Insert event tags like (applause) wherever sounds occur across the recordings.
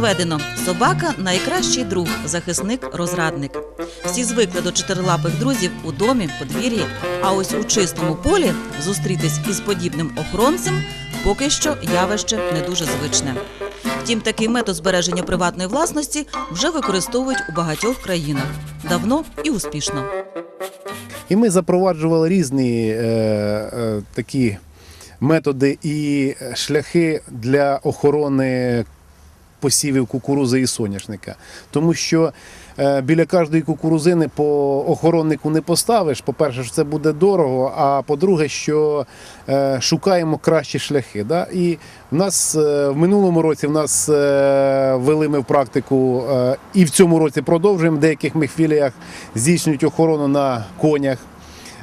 доведено, собака найкращий друг, захисник, розрадник. Всі звикли до чотирилапих друзів у домі, подвір'ї. А ось у чистому полі зустрітись із подібним охоронцем поки що явище не дуже звичне. Втім, такий метод збереження приватної власності вже використовують у багатьох країнах давно і успішно. І ми запроваджували різні е, е, такі методи і шляхи для охорони посівів кукурузи і соняшника. Тому що е, біля кожної кукурузини по охороннику не поставиш. По-перше, що це буде дорого, а по-друге, що е, шукаємо кращі шляхи. Да? І в нас е, в минулому році в нас ввели ми в практику і в цьому році продовжуємо в деяких ми філіях здійснюють охорону на конях.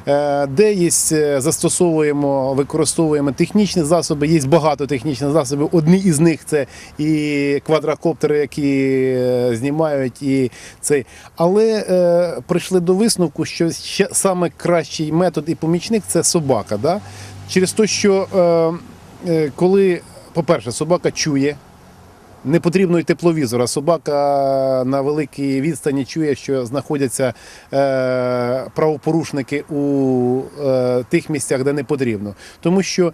Е, Де є, е, застосовуємо, використовуємо технічні засоби, є багато технічних засобів. Одні із них це і квадрокоптери, які е, знімають, і цей. Але е, прийшли до висновку, що ще саме кращий метод і помічник це собака. Да? Через те, що е, коли, по-перше, собака чує. Не потрібно й тепловізора. Собака на великій відстані чує, що знаходяться е, правопорушники у е, тих місцях, де не потрібно. Тому що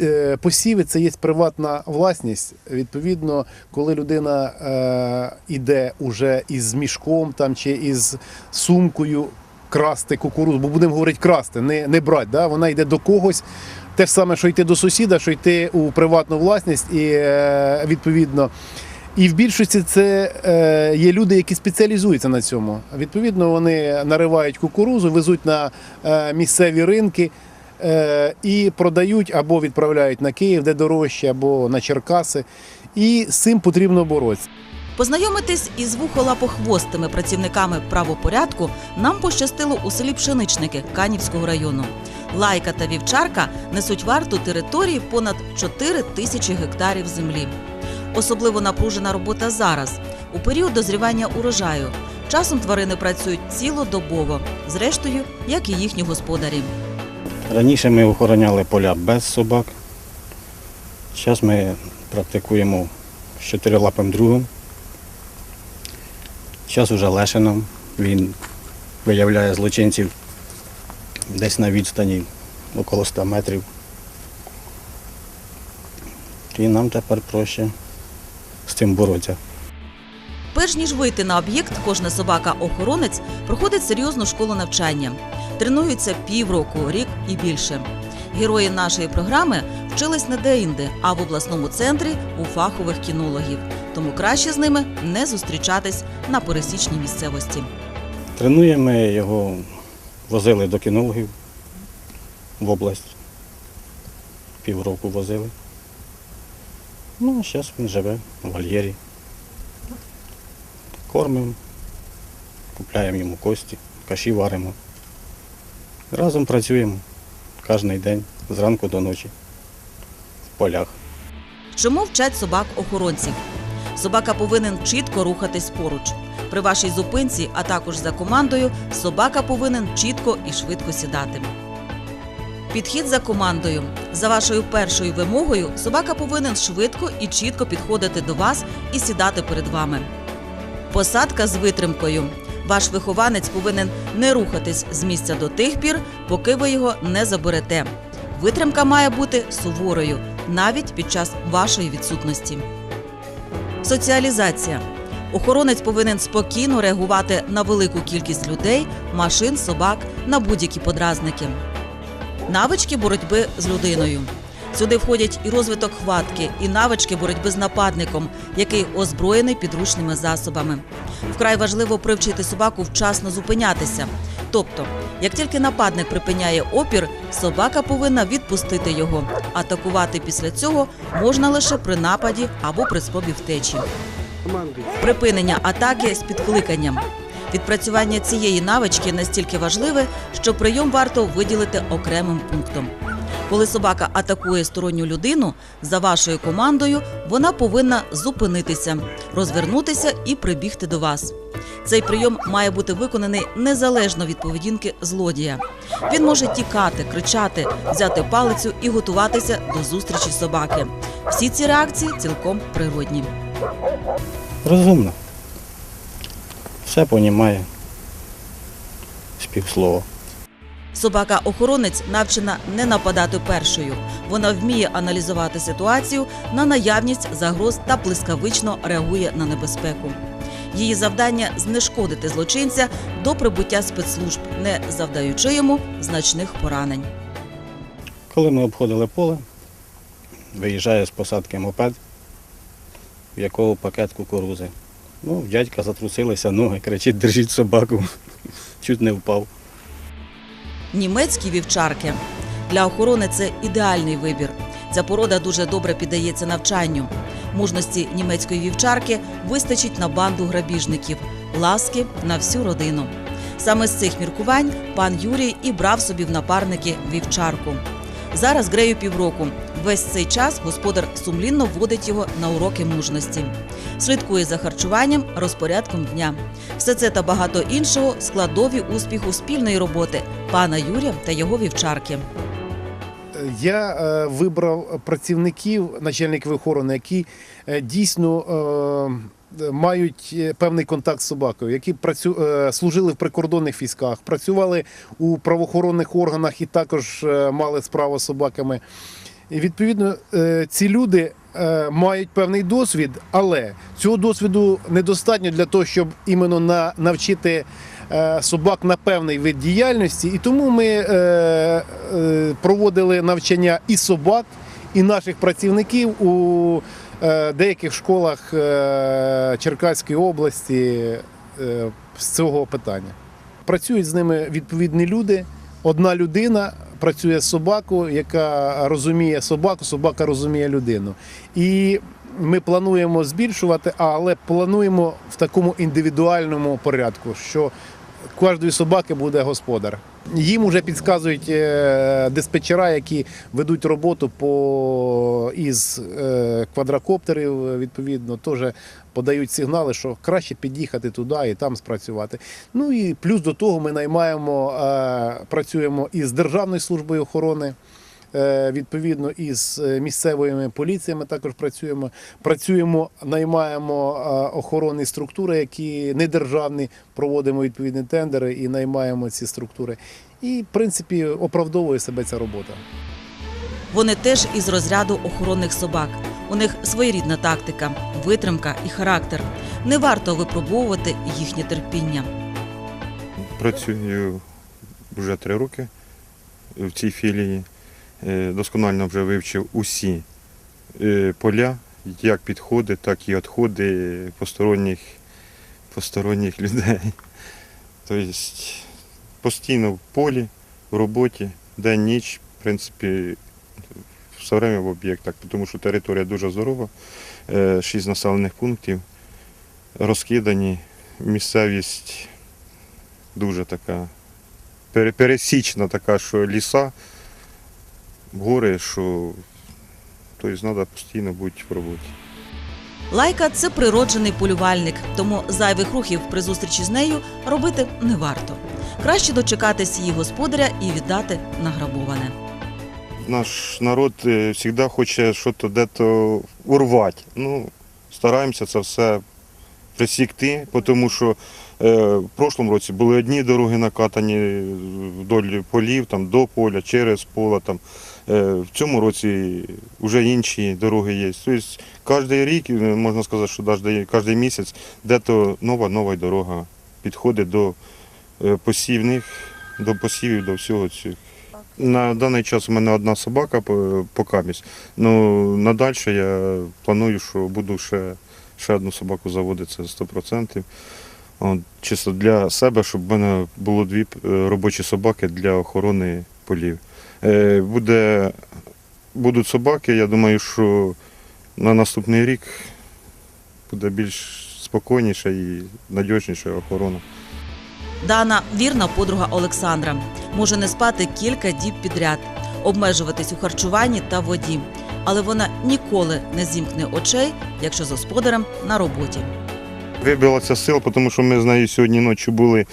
е, посіви це є приватна власність. Відповідно, коли людина е, іде уже із мішком там, чи із сумкою красти кукурудзу, бо будемо говорити красти, не, не брати. Да? Вона йде до когось. Те ж саме, що йти до сусіда, що йти у приватну власність, і е, відповідно. І в більшості це е, є люди, які спеціалізуються на цьому. Відповідно, вони наривають кукурузу, везуть на е, місцеві ринки і продають або відправляють на Київ, де дорожче, або на Черкаси. І з цим потрібно боротися. Познайомитись із вухолапохвостими працівниками правопорядку нам пощастило у селі Пшеничники Канівського району. Лайка та вівчарка несуть варту території понад 4 тисячі гектарів землі. Особливо напружена робота зараз, у період дозрівання урожаю. Часом тварини працюють цілодобово, зрештою, як і їхні господарі. Раніше ми охороняли поля без собак. Зараз ми практикуємо з чотирилапим другом. Зараз уже Лешином. Він виявляє злочинців десь на відстані около 100 метрів. І нам тепер проще з цим боротися. Перш ніж вийти на об'єкт, кожна собака-охоронець проходить серйозну школу навчання. Тренуються півроку, рік і більше. Герої нашої програми вчились не де-інде, а в обласному центрі у фахових кінологів. Тому краще з ними не зустрічатись на пересічній місцевості. Тренуємо його, возили до кінологів в область. Півроку возили. Ну, а зараз він живе в вольєрі. Кормимо, купляємо йому кості, каші варимо. Разом працюємо кожен день, зранку до ночі, в полях. Чому вчать собак охоронців? Собака повинен чітко рухатись поруч. При вашій зупинці, а також за командою, собака повинен чітко і швидко сідати. Підхід за командою. За вашою першою вимогою, собака повинен швидко і чітко підходити до вас і сідати перед вами. Посадка з витримкою. Ваш вихованець повинен не рухатись з місця до тих пір, поки ви його не заберете. Витримка має бути суворою навіть під час вашої відсутності. Соціалізація. Охоронець повинен спокійно реагувати на велику кількість людей, машин, собак, на будь-які подразники. Навички боротьби з людиною. Сюди входять і розвиток хватки, і навички боротьби з нападником, який озброєний підручними засобами. Вкрай важливо привчити собаку вчасно зупинятися. Тобто, як тільки нападник припиняє опір, собака повинна відпустити його. Атакувати після цього можна лише при нападі або при спробі втечі. Припинення атаки з підкликанням. Відпрацювання цієї навички настільки важливе, що прийом варто виділити окремим пунктом. Коли собака атакує сторонню людину, за вашою командою вона повинна зупинитися, розвернутися і прибігти до вас. Цей прийом має бути виконаний незалежно від поведінки злодія. Він може тікати, кричати, взяти палицю і готуватися до зустрічі собаки. Всі ці реакції цілком природні. Розумно. Все понімає. Співслова. Собака-охоронець навчена не нападати першою. Вона вміє аналізувати ситуацію на наявність загроз та блискавично реагує на небезпеку. Її завдання знешкодити злочинця до прибуття спецслужб, не завдаючи йому значних поранень. Коли ми обходили поле, виїжджає з посадки мопед, в якого пакет кукурузи. Ну, дядька затрусилися ноги, кричить, держіть собаку. (laughs) Чуть не впав. Німецькі вівчарки для охорони це ідеальний вибір. Ця порода дуже добре піддається навчанню. Мужності німецької вівчарки вистачить на банду грабіжників, ласки на всю родину. Саме з цих міркувань пан Юрій і брав собі в напарники вівчарку. Зараз Грею півроку. Весь цей час господар сумлінно вводить його на уроки мужності, слідкує за харчуванням, розпорядком дня. Все це та багато іншого складові успіху спільної роботи пана Юрія та його вівчарки. Я е, вибрав працівників, начальників охорони, які е, дійсно е, мають певний контакт з собакою, які працю, служили в прикордонних військах, працювали у правоохоронних органах і також мали справу з собаками. І відповідно, е, ці люди е, мають певний досвід, але цього досвіду недостатньо для того, щоб іменно на, навчити е, собак на певний вид діяльності. І тому ми проводили навчання і собак, і наших працівників у деяких школах Черкаської області з цього питання. Працюють з ними відповідні люди. Одна людина працює з собакою, яка розуміє собаку, собака розуміє людину. І ми плануємо збільшувати, але плануємо в такому індивідуальному порядку, що кожної собаки буде господар. Їм вже підказують е, диспетчера, які ведуть роботу по із е, квадрокоптерів, відповідно, теж подають сигнали, що краще під'їхати туди і там спрацювати. Ну і плюс до того ми наймаємо, е, працюємо із Державною службою охорони. Е, Відповідно, із е, місцевими поліціями також працюємо. Працюємо, наймаємо е, охоронні структури, які не державні, проводимо відповідні тендери і наймаємо ці структури. І, в принципі, оправдовує себе ця робота. Вони теж із розряду охоронних собак. У них своєрідна тактика, витримка і характер. Не варто випробовувати їхнє терпіння. Працюю вже три роки в цій філії. Е, Досконально вже вивчив усі е, поля, як підходи, так і відходи посторонніх, посторонніх (laughs) людей. Тобто постійно в полі, в роботі, день, ніч, в принципі, все время в об'єктах, тому що територія дуже здорова, е, шість населених пунктів, розкидані, місцевість дуже така пересічна така, що ліса, гори, що тобто треба постійно бути в роботі. Лайка це природжений полювальник, тому зайвих рухів при зустрічі з нею робити не варто. Краще дочекатись її господаря і віддати награбоване. Наш народ завжди хоче щось дето урвати. Ну, стараємося це все присікти, тому що е, в прошлому році були одні дороги накатані вдоль полів, там, до поля, через поле. Там. Е, в цьому році вже інші дороги є. Тобто кожен рік, е, можна сказати, що кожен місяць де-то нова нова дорога підходить до е, посівних, до посівів, до всього цього. На даний час у мене одна собака по- покамість. Ну, надальше я планую, що буду ще, ще одну собаку заводити, це 100%. От, чисто для себе, щоб в мене було дві робочі собаки для охорони полів. Е, буде, будуть собаки, я думаю, що на наступний рік буде більш спокійніша і надіжніша охорона. Дана вірна подруга Олександра може не спати кілька діб підряд, обмежуватись у харчуванні та воді. Але вона ніколи не зімкне очей, якщо з господарем на роботі. Вибилася сил, тому що ми з нею сьогодні ночі були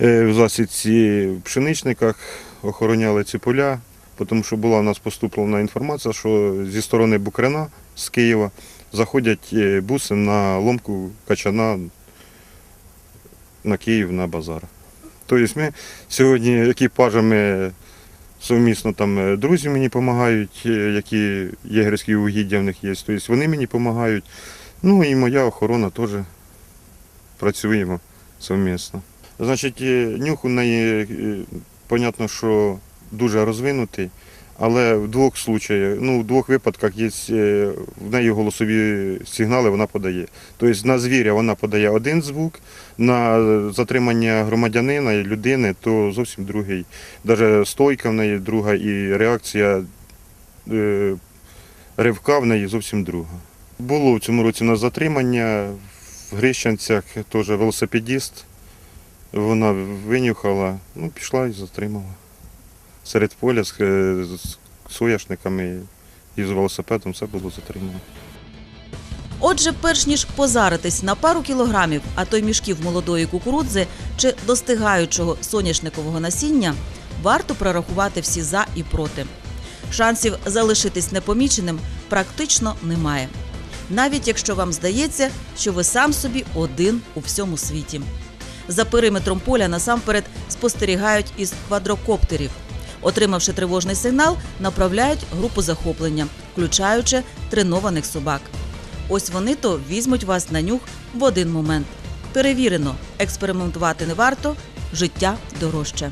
е, в засідці в пшеничниках, охороняли ці поля, тому що була у нас поступлена інформація, що зі сторони Букрина з Києва заходять е, буси на ломку качана на Київ на базар. Тобто ми сьогодні екіпажами совмісно там е, друзі мені допомагають, які єгерські угіддя в них є. Тобто вони мені допомагають. Ну і моя охорона теж працюємо совмісно. Значить, е, нюх у неї, е, понятно, що дуже розвинутий, але в двох случаях, ну, в двох випадках є е, в неї голосові сигнали вона подає. Тобто на звіря вона подає один звук, на затримання громадянина і людини то зовсім другий. Навіть стойка в неї друга і реакція е, ривка в неї зовсім друга. Було в цьому році у нас затримання в Грищанцях, теж велосипедіст. Вона винюхала, ну, пішла і затримала. Серед поля з, е, з соняшниками і з велосипедом все було затримано. Отже, перш ніж позаритись на пару кілограмів, а то й мішків молодої кукурудзи чи достигаючого соняшникового насіння, варто прорахувати всі за і проти. Шансів залишитись непоміченим практично немає. Навіть якщо вам здається, що ви сам собі один у всьому світі. За периметром поля насамперед спостерігають із квадрокоптерів. Отримавши тривожний сигнал, направляють групу захоплення, включаючи тренованих собак. Ось вони то візьмуть вас на нюх в один момент. Перевірено, експериментувати не варто, життя дорожче.